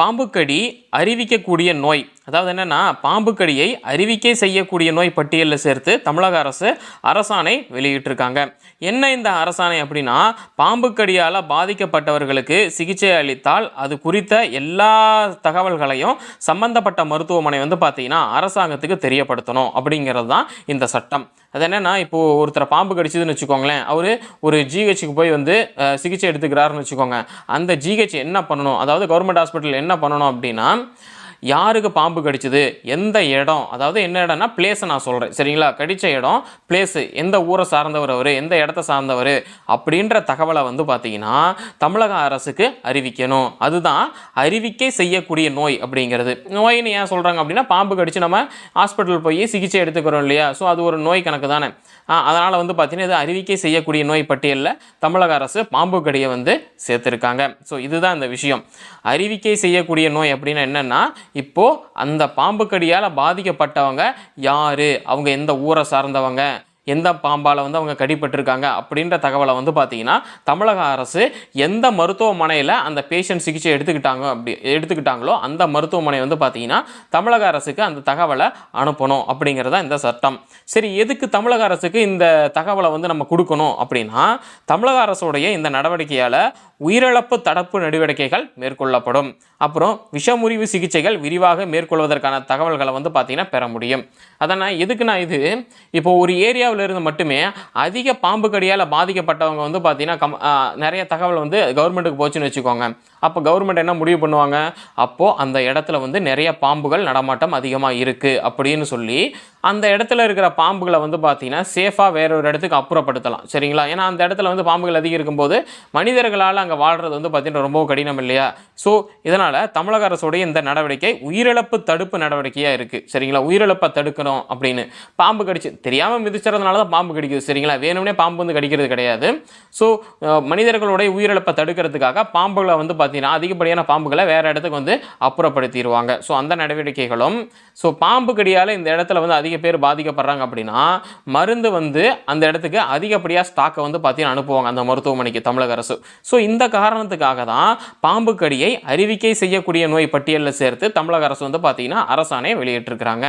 பாம்புக்கடி அறிவிக்கக்கூடிய நோய். அதாவது என்னென்னா பாம்புக்கடியை அறிவிக்கை செய்யக்கூடிய நோய் பட்டியலில் சேர்த்து தமிழக அரசு அரசாணை வெளியிட்டிருக்காங்க. என்ன இந்த அரசாணை அப்படின்னா பாம்புக்கடியால் பாதிக்கப்பட்டவர்களுக்கு சிகிச்சை அளித்தால் அது குறித்த எல்லா தகவல்களையும் சம்பந்தப்பட்ட மருத்துவமனை வந்து பார்த்தீங்கன்னா அரசாங்கத்துக்கு தெரியப்படுத்தணும் அப்படிங்கிறது தான் இந்த சட்டம். அது என்னென்னா இப்போது ஒருத்தரை பாம்பு கடிச்சதுன்னு வச்சுக்கோங்களேன் அவர் ஒரு ஜிஹெச்சுக்கு போய் வந்து சிகிச்சை எடுத்துக்கிறாருன்னு வச்சுக்கோங்க. அந்த ஜிஹெச் என்ன பண்ணணும் அதாவது கவர்மெண்ட் ஹாஸ்பிட்டல் என்ன பண்ணணும் அப்படின்னா யாருக்கு பாம்பு கடிச்சது? எந்த இடம்? அதாவது என்ன இடம்னா பிளேஸை நான் சொல்கிறேன் சரிங்களா? கடித்த இடம் பிளேஸு எந்த ஊரை சார்ந்தவர் அவர் எந்த இடத்த சார்ந்தவர் அப்படின்ற தகவலை வந்து பார்த்தீங்கன்னா தமிழக அரசுக்கு அறிவிக்கணும். அதுதான் அறிவிக்கை செய்யக்கூடிய நோய் அப்படிங்கிறது. நோயின்னு ஏன் சொல்கிறாங்க அப்படின்னா பாம்பு கடித்து நம்ம ஹாஸ்பிட்டல் போய் சிகிச்சை எடுத்துக்கிறோம் இல்லையா? ஸோ அது ஒரு நோய் கணக்கு தானே. அதனால் வந்து பார்த்தீங்கன்னா இது அறிவிக்கை செய்யக்கூடிய நோய் பட்டியலில் தமிழக அரசு பாம்பு கடியை வந்து சேர்த்துருக்காங்க. ஸோ இதுதான் இந்த விஷயம். அறிவிக்கை செய்யக்கூடிய நோய் அப்படின்னா என்னென்னா இப்போது அந்த பாம்பு கடியால் பாதிக்கப்பட்டவங்க யார்? அவங்க எந்த ஊரை சார்ந்தவங்க? எந்த பாம்பால் வந்து அவங்க கடிப்பட்டிருக்காங்க அப்படின்ற தகவலை வந்து பார்த்தீங்கன்னா தமிழக அரசு எந்த மருத்துவமனையில் அந்த பேஷண்ட் சிகிச்சை எடுத்துக்கிட்டாங்க அப்படி எடுத்துக்கிட்டாங்களோ அந்த மருத்துவமனை வந்து பார்த்தீங்கன்னா தமிழக அரசுக்கு அந்த தகவலை அனுப்பணும் அப்படிங்கிறதா இந்த சட்டம். சரி எதுக்கு தமிழக அரசுக்கு இந்த தகவலை வந்து நம்ம கொடுக்கணும் அப்படின்னா தமிழக அரசுடைய இந்த நடவடிக்கையால் உயிரிழப்பு தடுப்பு நடவடிக்கைகள் மேற்கொள்ளப்படும். அப்புறம் விஷமுறிவு சிகிச்சைகள் விரிவாக மேற்கொள்வதற்கான தகவல்களை வந்து பார்த்தீங்கன்னா பெற முடியும். அதனால் எதுக்கு நான் இது? இப்போ ஒரு ஏரியாவில் இருந்து மட்டுமே அதிக பாம்பு கடியால் பாதிக்கப்பட்டவங்க வந்து பார்த்தீங்கன்னா கம் நிறைய தகவல் வந்து கவர்மெண்ட்டுக்கு போச்சுன்னு வச்சுக்கோங்க. அப்போ கவர்மெண்ட் என்ன முடிவு பண்ணுவாங்க? அப்போது அந்த இடத்துல வந்து நிறைய பாம்புகள் நடமாட்டம் அதிகமாக இருக்குது அப்படின்னு சொல்லி அந்த இடத்துல இருக்கிற பாம்புகளை வந்து பார்த்தீங்கன்னா சேஃபாக வேற ஒரு இடத்துக்கு அப்புறப்படுத்தலாம். சரிங்களா? ஏன்னா அந்த இடத்துல வந்து பாம்புகள் அதிகம் இருக்கும்போது மனிதர்களால் அங்கே வாழ்கிறது வந்து பார்த்திங்கன்னா ரொம்ப கடினம் இல்லையா? ஸோ இதனால் தமிழக அரசுடைய இந்த நடவடிக்கை உயிரிழப்பு தடுப்பு நடவடிக்கையாக இருக்குது சரிங்களா? உயிரிழப்பை தடுக்கணும் அப்படின்னு. பாம்பு கடிச்சு தெரியாமல் மிதிச்சறதுனால தான் பாம்பு கடிக்குது. சரிங்களா? வேணும்னே பாம்பு வந்து கடிக்கிறது கிடையாது. ஸோ மனிதர்களுடைய உயிரிழப்பை தடுக்கிறதுக்காக பாம்புகளை வந்து பார்த்தீங்கன்னா அதிகப்படியான பாம்புகளை வேறு இடத்துக்கு வந்து அப்புறப்படுத்திடுவாங்க. ஸோ அந்த நடவடிக்கைகளும் ஸோ பாம்பு கடியால் இந்த இடத்துல வந்து அதிக பேர் பாதிக்கப்படுறாங்க அப்படின்னா மருந்து வந்து அந்த இடத்துக்கு அதிகப்படியாக ஸ்டாக்கை வந்து பார்த்தீங்கன்னா அனுப்புவாங்க அந்த மருத்துவமனைக்கு தமிழக அரசு. ஸோ இந்த காரணத்துக்காக தான் பாம்பு கடியை அறிவிக்கை செய்யக்கூடிய நோய் பட்டியலில் சேர்த்து தமிழக அரசு வந்து பார்த்தீங்கன்னா அரசாணை வெளியிட்டிருக்கிறாங்க.